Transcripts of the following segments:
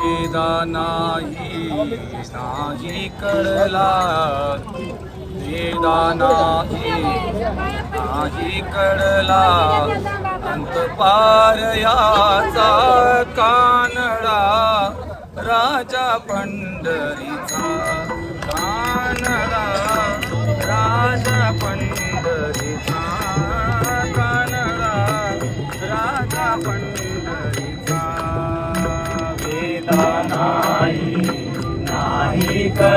भेदा नाही नाही कळला वेदा नाही नाही कळला अंतपार याचा कानडा राजा पंढरीचा कानडा राजा Pandhari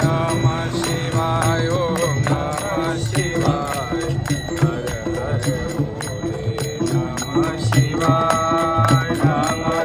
Namah Shivaya Om Namah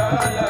Yeah, la